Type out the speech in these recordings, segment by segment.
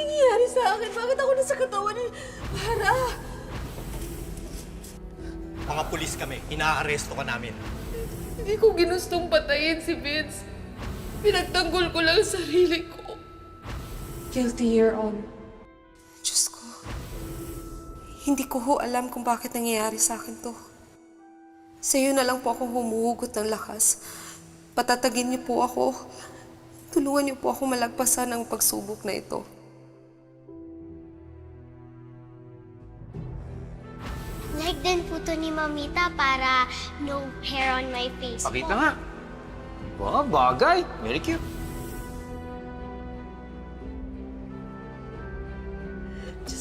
Nangyayari sa akin? Bakit ako nasa katawan ni Para? Mga pulis kami, inaaresto ka namin. Hindi ko ginustong patayin si Vince. Pinagtanggol ko lang ang sarili ko. Guilty, Your Honor. Hindi ko ho alam kung bakit nangyayari sa akin to. Sa iyo na lang po ako humuhugot ng lakas. Patatagin niyo po ako. Tulungan niyo po ako malagpasan ang pagsubok na ito. Like din po to ni Mamita para no hair on my face Pakita po. nga. Wow, bagay. Very cute.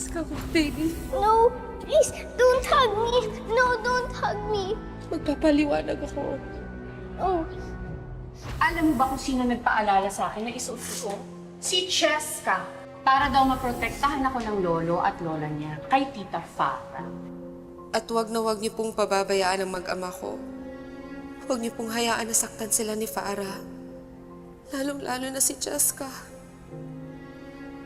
Ka po, baby. No, please, don't hug me. No, don't hug me. Magpapaliwanag ako. Oh, Alam mo ba kung sino nagpaalala sa akin na isuot ko? Si Cheska. Para daw maprotektahan ako ng lolo at lola niya kay Tita Farah. At wag na wag niyo pong pababayaan ang mag-ama ko. Huwag niyo pong hayaan na saktan sila ni Farah. Lalong-lalo na si Cheska.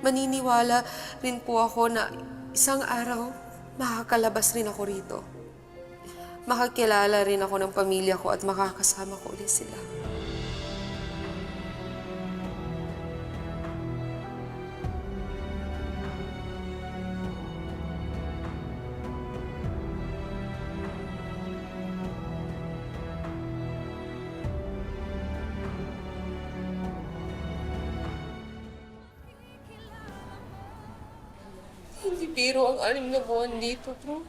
Maniniwala rin po ako na isang araw makakalabas rin ako rito. Makakilala rin ako ng pamilya ko at makakasama ko ulit sila. Biro ang anim na buwan dito, bro.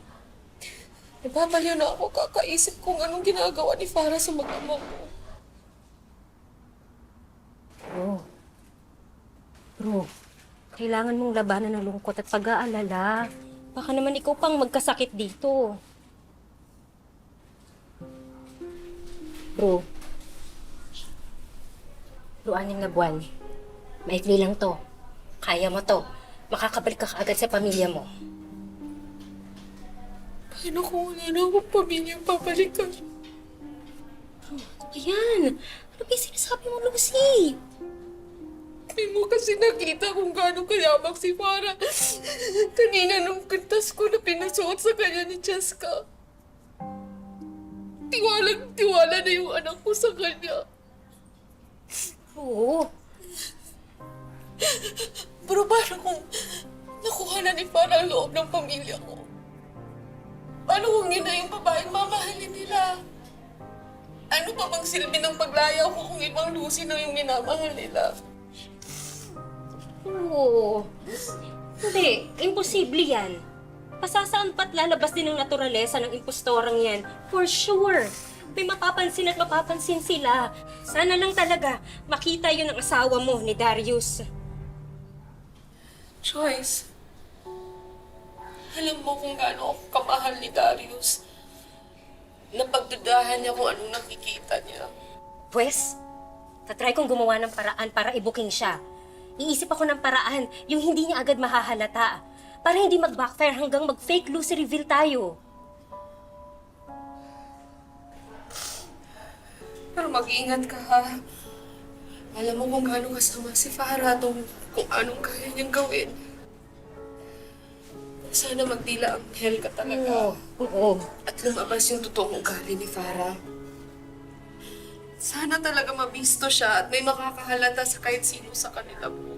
Nababaliw na ako kakaisip kung anong ginagawa ni Farah sa mag-ama ko. Bro. Bro, kailangan mong labanan ng lungkot at pag-aalala. Baka naman ikaw pang magkasakit dito. Bro. Bro, anim na buwan. Maikli lang to. Kaya mo to. Makakabalik ka agad sa pamilya mo. Paano kung wala na akong pamilyang babalikan? Ayan! Ano ba yung sinasabi mo, Lucy? Hindi mo kasi nakita kung gaano kayabang si Farah. Kanina nung kantas ko na pinasuot sa kanya ni Cheska. Tiwalang tiwala na yung anak ko sa kanya. Oo. Pero paano kung nakuha na ni Farah ang loob ng pamilya ko? Paano kung yun na yung babaeng mamahalin nila? Ano pa bang silbi ng paglayaw ko kung ibang Lucy na yung minamahal nila? Oo. Hindi, imposible yan. Pasasaan pa't lalabas din ng naturalesa ng impostorang yan. For sure. May mapapansin at mapapansin sila. Sana lang talaga makita yun ng asawa mo ni Darius. Joyce, alam mo kung gaano ako kamahal ni Darius. Napagdudahan niya kung anong nakikita niya. Pwes, tatry kong gumawa ng paraan para i-booking siya. Iisip ako ng paraan yung hindi niya agad mahahalata. Para hindi mag-backfire hanggang mag-fake Lucy reveal tayo. Pero mag-ingat ka ha. Alam mo kung gaano kasama si Farah tong kung anong kaya niyang gawin. Sana magdila ang hell ka talaga. Oo. At lumabas yung totoong ugali ni Farah. Sana talaga mabisto siya at may makakahalata sa kahit sino sa kanila po.